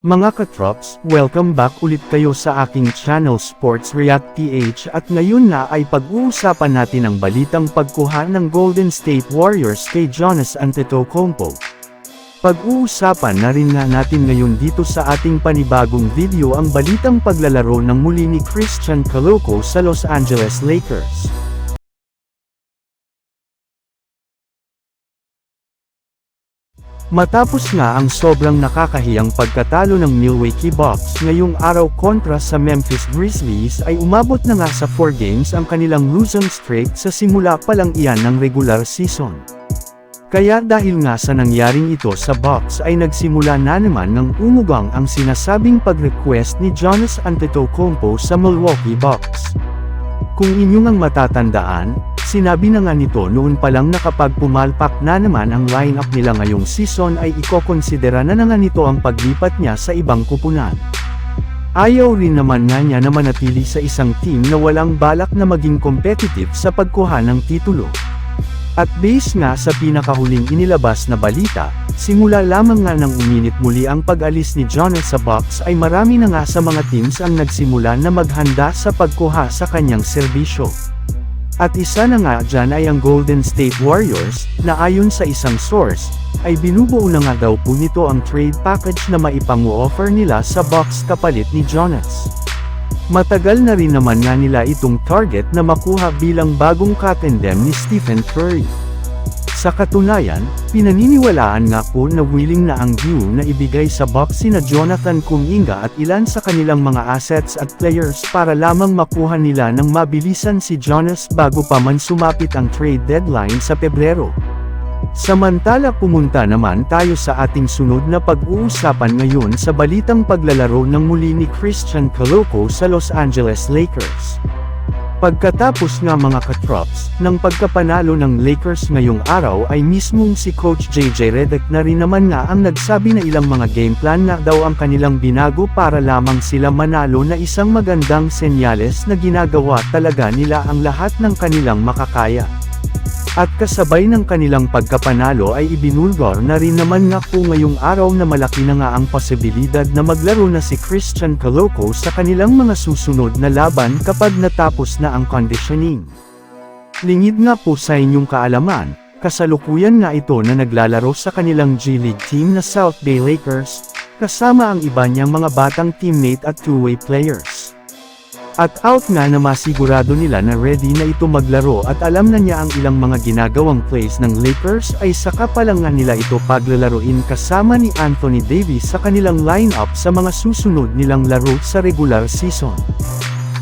Mga katrops, welcome back ulit kayo sa aking channel Sports React PH at ngayon na ay pag-uusapan natin ang balitang pagkuha ng Golden State Warriors kay Jonas Antetokounmpo. Pag-uusapan na rin nga natin ngayon dito sa ating panibagong video ang balitang paglalaro ng muli ni Christian Coloco sa Los Angeles Lakers. Matapos nga ang sobrang nakakahiyang pagkatalo ng Milwaukee Bucks ngayong araw kontra sa Memphis Grizzlies ay umabot na nga sa 4 games ang kanilang losing streak sa simula pa lang iyan ng regular season. Kaya dahil nga sa nangyaring ito sa Bucks ay nagsimula na naman ng umugang ang sinasabing pag-request ni Jonas Antetokounmpo sa Milwaukee Bucks. Kung inyong ang matatandaan, sinabi na nga nito noon pa lang na kapag pumalpak na naman ang lineup nila ngayong season ay ikokonsidera na na nga nito ang paglipat niya sa ibang kupunan. Ayaw rin naman nga niya na manatili sa isang team na walang balak na maging competitive sa pagkuha ng titulo. At base nga sa pinakahuling inilabas na balita, simula lamang nga nang uminit muli ang pag-alis ni Jonas sa Bucks ay marami na nga sa mga teams ang nagsimula na maghanda sa pagkuha sa kanyang serbisyo. At isa na nga dyan ay ang Golden State Warriors, na ayon sa isang source, ay binubuo na nga daw po nito ang trade package na maipangu-offer nila sa Bucks kapalit ni Jonas. Matagal na rin naman nga nila itong target na makuha bilang bagong katendem ni Stephen Curry. Sa katunayan, pinaniniwalaan nga po na willing na ang view na ibigay sa Bucks sina Jonathan Kuminga at ilan sa kanilang mga assets at players para lamang makuha nila ng mabilisan si Jonas bago pa man sumapit ang trade deadline sa Pebrero. Samantala pumunta naman tayo sa ating sunod na pag-uusapan ngayon sa balitang paglalaro ng muli ni Christian Coloco sa Los Angeles Lakers. Pagkatapos nga mga katrops, ng pagkapanalo ng Lakers ngayong araw ay mismong si Coach JJ Redick na rin naman nga ang nagsabi na ilang mga game plan na daw ang kanilang binago para lamang sila manalo na isang magandang senyales na ginagawa talaga nila ang lahat ng kanilang makakaya. At kasabay ng kanilang pagkapanalo ay ibinulgor na rin naman nga po ngayong araw na malaki na nga ang posibilidad na maglaro na si Christian Coloco sa kanilang mga susunod na laban kapag natapos na ang conditioning. Lingid nga po sa inyong kaalaman, kasalukuyan nga ito na naglalaro sa kanilang G-League team na South Bay Lakers, kasama ang iba niyang mga batang teammate at two-way players. At out nga na masigurado nila na ready na ito maglaro at alam na niya ang ilang mga ginagawang plays ng Lakers ay saka pa lang nga nila ito paglalaroin kasama ni Anthony Davis sa kanilang lineup sa mga susunod nilang laro sa regular season.